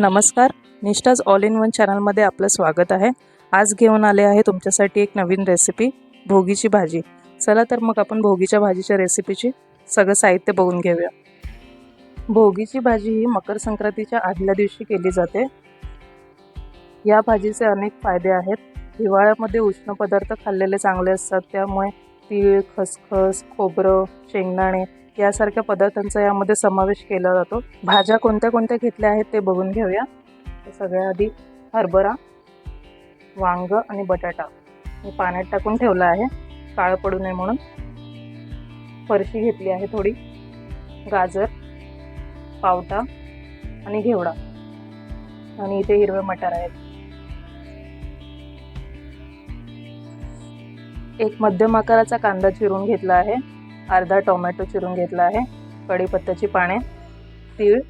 नमस्कार. निष्ठाज all in one चॅनलमध्ये आपलं स्वागत आहे. आज घेऊन आले आहे तुमच्यासाठी एक नवीन रेसिपी भोगीची भाजी. चला तर मग आपण भोगीच्या भाजीच्या रेसिपीची सगळं साहित्य बघून घेऊया. भोगीची भाजी ही मकर संक्रांतीच्या आदल्या दिवशी केली जाते. या भाजीचे अनेक फायदे आहेत. हिवाळ्यामध्ये उष्ण पदार्थ खाल्लेले चांगले असतात. त्यामुळे तीळ खसखस खोबरं शेंगदाणे यासारख्या पदार्थांचा यामध्ये समावेश केला जातो. भाज्या कोणत्या कोणत्या घेतल्या आहेत ते बघून घेऊया. सगळ्या आधी हरभरा वांग आणि बटाटा मी पाण्यात टाकून ठेवला आहे. काळं पडू नये म्हणून. फरशी घेतली आहे थोडी. गाजर पावटा आणि घेवडा. आणि इथे हिरवे मटार आहेत. एक मध्यम आकाराचा कांदा चिरून घेतला आहे. अर्धा टोमॅटो चिरून घेतला आहे. कढीपत्त्याची पाने तीळ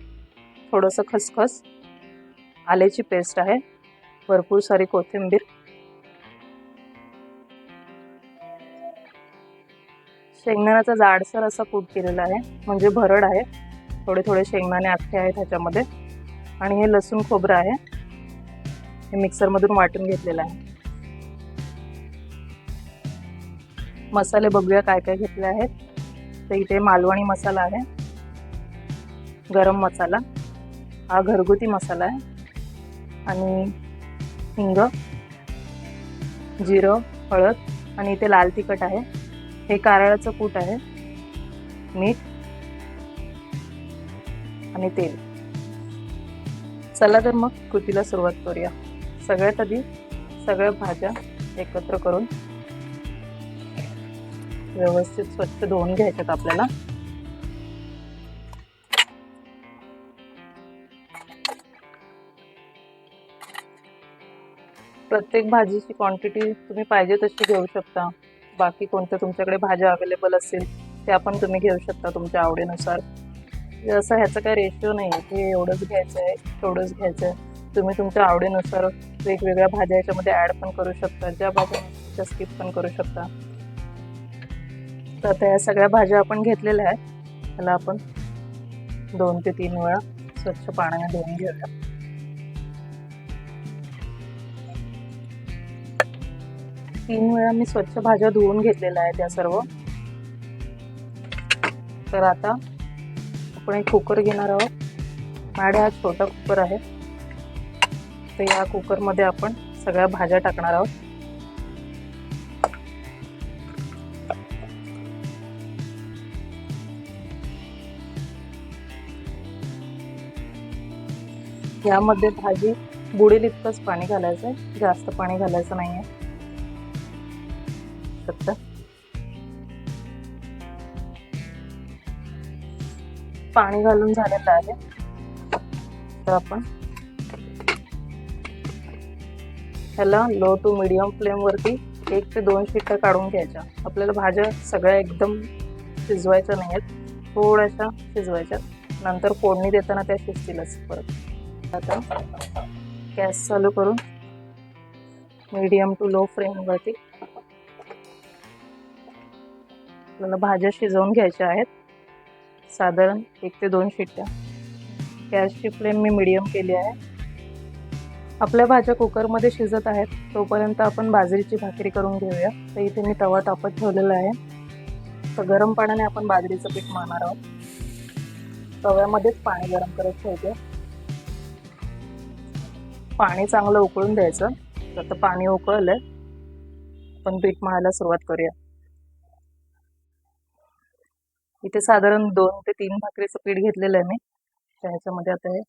थोडंसं खसखस आल्याची पेस्ट आहे. भरपूर सारी कोथिंबीर. शेंगदाण्याचा जाडसर असा कूट केलेला आहे म्हणजे भरड आहे. थोडे थोडे शेंगदाणे आखे आहेत ह्याच्यामध्ये. आणि हे लसूण खोबरं आहे. हे मिक्सरमधून वाटून घेतलेलं आहे. मसाले बघूया काय काय घेतले आहेत. तर इथे मालवणी मसाला आहे. गरम मसाला. हा घरगुती मसाला आहे. आणि हिंग जिरं हळद आणि इथे लाल तिखट आहे. हे कारळाचं कूट आहे. मीठ आणि तेल. चला तर मग कृतीला सुरुवात करूया. सगळ्यात आधी सगळ्या भाज्या एकत्र करून व्यवस्थित स्वच्छ धुवून घ्यायच्यात आपल्याला. प्रत्येक भाजीची क्वांटिटी तुम्ही पाहिजे तशी घेऊ शकता. बाकी कोणत्या तुमच्याकडे भाज्या अवेलेबल असतील त्या पण तुम्ही घेऊ शकता तुमच्या आवडीनुसार. असं ह्याचा काही रेशिओ नाही आहे की एवढंच घ्यायचं आहे तेवढंच घ्यायचं आहे तुम्ही तुमच्या आवडीनुसार वेगवेगळ्या भाज्या याच्यामध्ये ॲड पण करू शकता ज्या भाज्या स्किप पण करू शकता. तर आता या सगळ्या भाज्या आपण घेतलेल्या आहेत. त्याला आपण दोन ते तीन वेळा स्वच्छ पाण्याने धुवून घेऊया. तीन वेळा मी स्वच्छ भाज्या धुवून घेतलेल्या आहेत त्या सर्व. तर आता आपण एक कुकर घेणार आहोत. माझ्या हा छोटा कुकर आहे. तर या कुकरमध्ये आपण सगळ्या भाज्या टाकणार आहोत. यामध्ये भाजी बुडेल इतकंच पाणी घालायचं आहे जास्त पाणी घालायचं नाही आहे फक्त पाणी घालून झालेलं आहे. तर आपण ह्याला लो टू मिडियम फ्लेमवरती एक ते दोन शिट्ट्या काढून घ्यायच्या. आपल्याला भाज्या सगळ्या एकदम शिजवायच्या नाही आहेत थोड्याशा शिजवायच्या. नंतर फोडणी देताना त्या शिजतीलच परत. आता. गॅस चालू करून मीडियम टू लो फ्लेमवरती आपल्याला भाज्या शिजवून घ्यायच्या आहेत. साधारण एक ते दोन शिट्ट्या. गॅसची फ्लेम मी मिडियम केली आहे. आपल्या भाज्या कुकरमध्ये शिजत आहेत. तोपर्यंत आपण बाजरीची भाकरी करून घेऊया. तर इथे मी तवा तापत ठेवलेला आहे. तर गरम पाण्याने आपण बाजरीचं पीठ मारणार आहोत. तव्यामध्येच पाणी गरम करत ठेवते. पाणी चांगलं उकळून द्यायचं. तर पाणी उकळलंय. आपण पीठ मळायला सुरुवात करूया. इथे साधारण दोन ते तीन भाकरीचं पीठ घेतलेलं आहे मी. त्याच्यामध्ये आता हे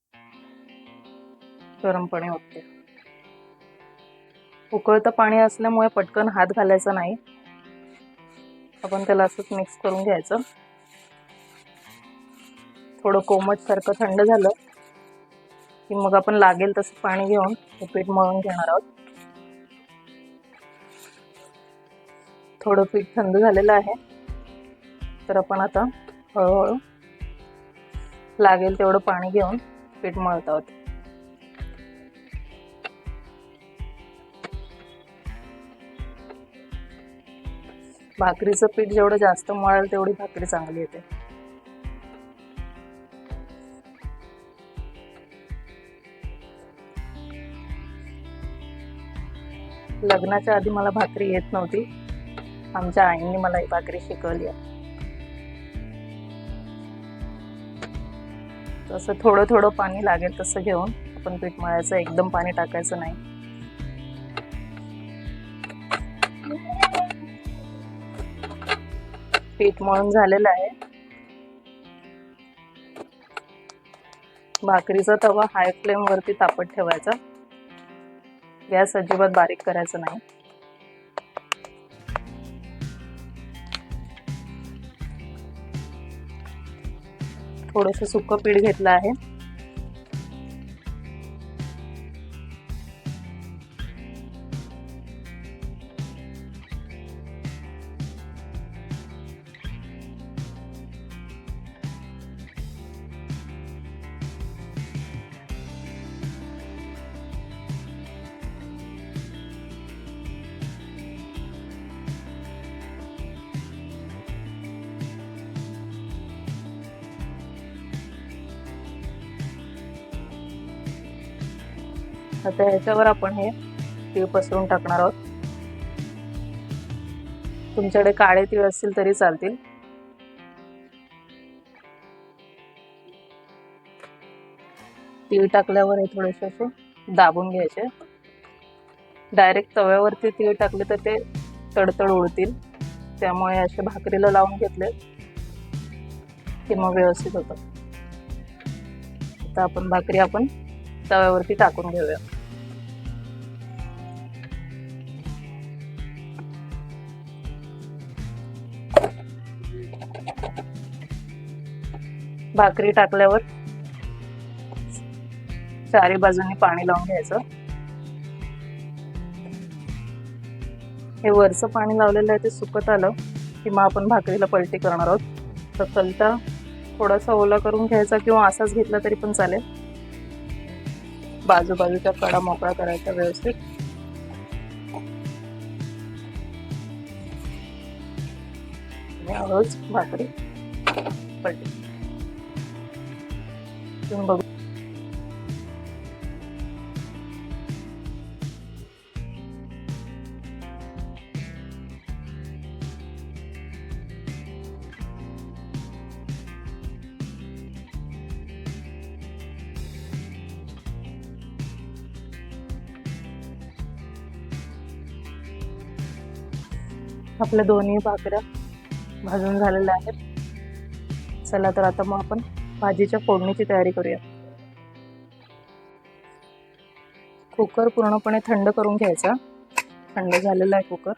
गरमपणे उठते उकळतं पाणी असल्यामुळे पटकन हात घालायचा नाही. आपण त्याला असंच मिक्स करून घ्यायचं. थोडं कोमट सारखं थंड झालं की मग आपण लागेल तसं पाणी घेऊन हे पीठ मळून घेणार आहोत. थोडं पीठ थंड झालेलं आहे. तर आपण आता हळूहळू लागेल तेवढं पाणी घेऊन पीठ मळत आहोत. भाकरीचं पीठ जेवढं जास्त मळेल तेवढी भाकरी चांगली येते. लग्नाच्या आधी मला भाकरी येत नव्हती. आमच्या आईंनी मला ही भाकरी शिकवली आहे. तसं थोडं थोडं पाणी लागेल तसं घेऊन आपण पीठ मळायचं एकदम पाणी टाकायचं नाही. पीठ मळून झालेलं आहे. भाकरीचा तवा हाय फ्लेम वरती तापत ठेवायचा. गॅस अजिबात बारीक करायचा नाही. थोडस सुकं पीठ घेतलं आहे. आता ह्याच्यावर आपण हे तीळ पसरून टाकणार आहोत. तुमच्याकडे काळे तीळ असतील तरी चालतील. तीळ टाकल्यावर हे थोडेसे असे दाबून घ्यायचे. डायरेक्ट तव्यावरती तीळ टाकले तर ते तडतड उडतील. त्यामुळे असे भाकरीला लावून घेतले की मग व्यवस्थित होतं. आता आपण भाकरी आपण तव्यावरती टाकून घेऊया. भाकरी टाकल्यावर चारी बाजूनी पाणी लावून घ्यायचं. हे वरचं पाणी लावलेलं आहे ते सुकत आलं की मग आपण भाकरीला पलटी करणार आहोत. तर कलता थोडासा ओला करून घ्यायचा किंवा असाच घेतला तरी पण चालेल. बाजूबाजूचा कडा मोकळा करायचा व्यवस्थित. हळूच भाकरी पलटी. तुम्ही बघू आपल्या दोन्ही भाकऱ्या भाजून झालेल्या आहेत चला तर आता मग आपण भाजीच्या फोडणीची तयारी करूया. कुकर पूर्णपणे थंड करून घ्यायचा. थंड झालेला आहे कुकर.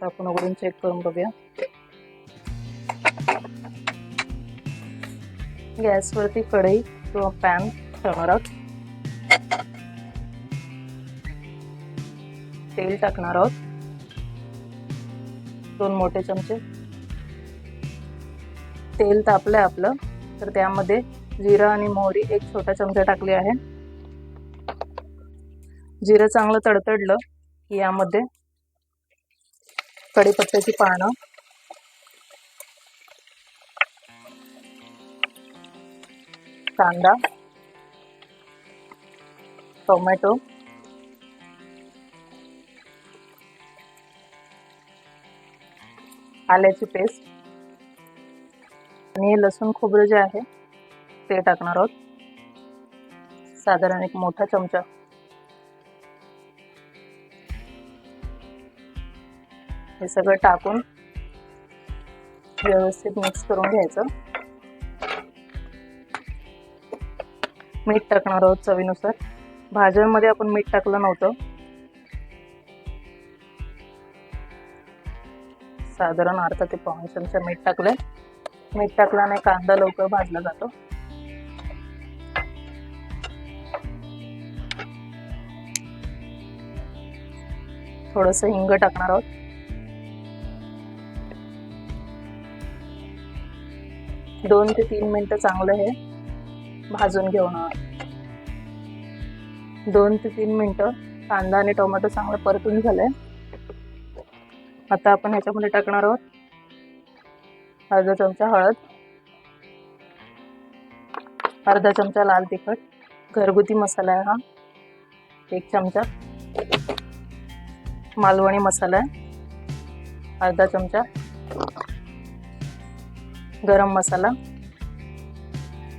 तर आपण उघडून चेक करून बघूया. गॅसवरती कढई किंवा पॅन ठेवणार. आहोत तेल टाकणार आहोत. दोन मोठे चमचे. तेल तापलंय आपलं. तर त्यामध्ये जिरं आणि मोहरी एक छोटा चमचा टाकली आहे. जिरं चांगलं तडतडलं की यामध्ये कढीपत्त्याची पानं. कांदा. टोमॅटो. आल्याची पेस्ट आणि हे लसूण खोबरं जे आहे ते टाकणार आहोत. साधारण एक मोठा चमचा. हे सगळं टाकून व्यवस्थित मिक्स करून घ्यायचं. मीठ टाकणार आहोत चवीनुसार. भाज्यांमध्ये आपण मीठ टाकलं नव्हतं. साधारण अर्धा ते पाऊण चमचा मीठ टाकलंय. मीठ टाकल्याने कांदा लवकर भाजला जातो. थोडस हिंग टाकणार आहोत. दोन ते तीन मिनटं चांगलं हे भाजून घेऊन दोन ते तीन मिनटं कांदा आणि टोमॅटो चांगलं परतून झालंय. आता आपण ह्याच्यामध्ये टाकणार आहोत अर्धा चमचा हळद अर्धा चमचा लाल तिखट घरगुती मसाला आहे हा एक चमचा मालवणी मसाला आहे अर्धा चमचा गरम मसाला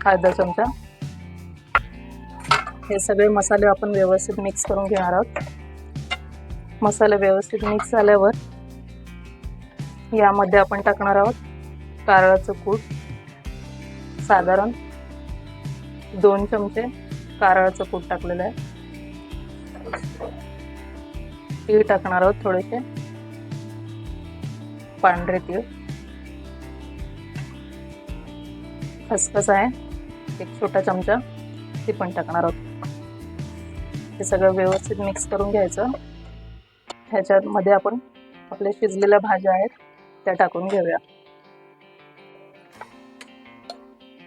अर्धा चमचा. हे सगळे मसाले आपण व्यवस्थित मिक्स करून घेणार आहोत. मसाले व्यवस्थित मिक्स झाल्यावर यामध्ये आपण टाकणार आहोत कारळाचं कूट. साधारण दोन चमचे कारळाचं कूट टाकलेलं आहे. तीळ टाकणार आहोत थोडेसे. पांढरे तीळ. खसखस आहे. एक छोटा चमचा ती पण टाकणार आहोत. हे सगळं व्यवस्थित मिक्स करून घ्यायचं. ह्याच्यामध्ये आपण आपल्या शिजलेल्या भाज्या आहेत. त्या टाकून घेऊया.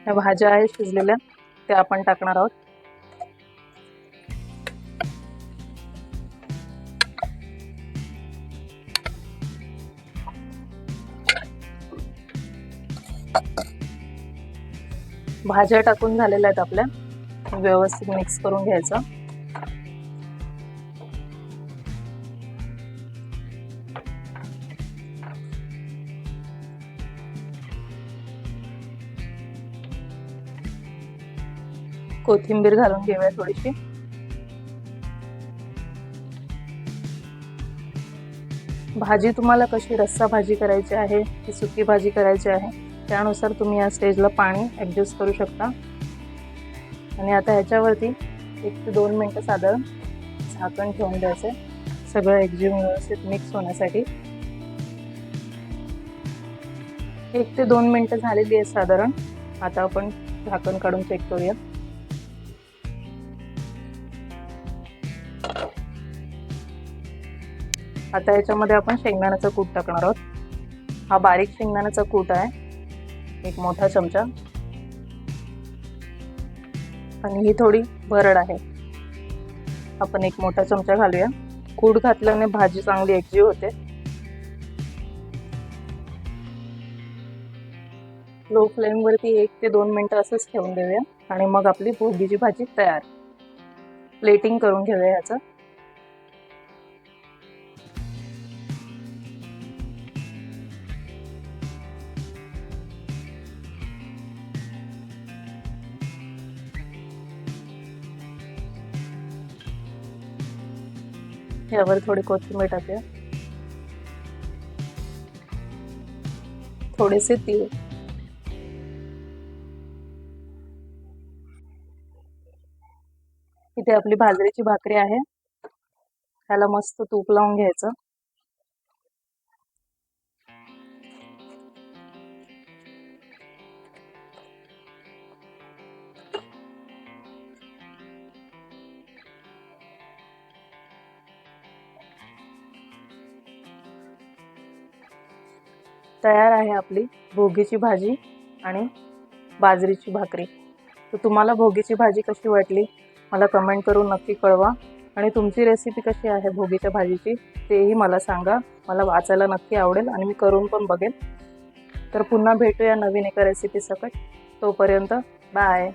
ह्या भाज्या आहेत शिजलेल्या त्या आपण टाकणार आहोत. भाज्या टाकून झालेल्या आहेत आपल्या. व्यवस्थित मिक्स करून घ्यायचं. कोथिंबीर घालून घेऊया थोडीशी. भाजी तुम्हाला कशी रस्सा भाजी करायची आहे की सुकी भाजी करायची आहे त्यानुसार तुम्ही या स्टेजला पाणी ॲडजस्ट करू शकता. आणि आता ह्याच्यावरती एक ते दोन मिनटं साधारण झाकण ठेवून द्यायचं सगळं एकजीव व्यवस्थित मिक्स होण्यासाठी. एक ते दोन मिनटं झालेली आहेत साधारण. आता आपण झाकण काढून चेक करूया आता याच्यामध्ये आपण शेंगदाण्याचा कूट टाकणार आहोत. हा बारीक शेंगदाण्याचा कूट आहे. एक मोठा चमचा. आणि ही थोडी भरड आहे. आपण एक मोठा चमचा घालूया. कूट घातल्याने भाजी चांगली एकजीव होते. लो फ्लेमवरती एक ते दोन मिनटं असंच ठेवून देऊया. आणि मग आपली भोगीची भाजी तयार. प्लेटिंग करून घेऊया याचं. ह्यावर थोडी कोथिंबीर टाकूया. थोडेसे तीळ. इथे आपली बाजरीची भाकरी आहे. त्याला मस्त तूप लावून घ्यायचं. तयार आहे आपली भोगीची भाजी आणि बाजरीची भाकरी. तर तुम्हाला भोगीची भाजी कशी वाटली? मला कमेंट करून नक्की कळवा. आणि तुमची रेसिपी कशी आहे भोगीच्या भाजीची तेही मला सांगा. मला वाचायला नक्की आवडेल आणि मी करून पण बघेन तर पुन्हा भेटूया नवीन एका रेसिपी सकट. तोपर्यंत बाय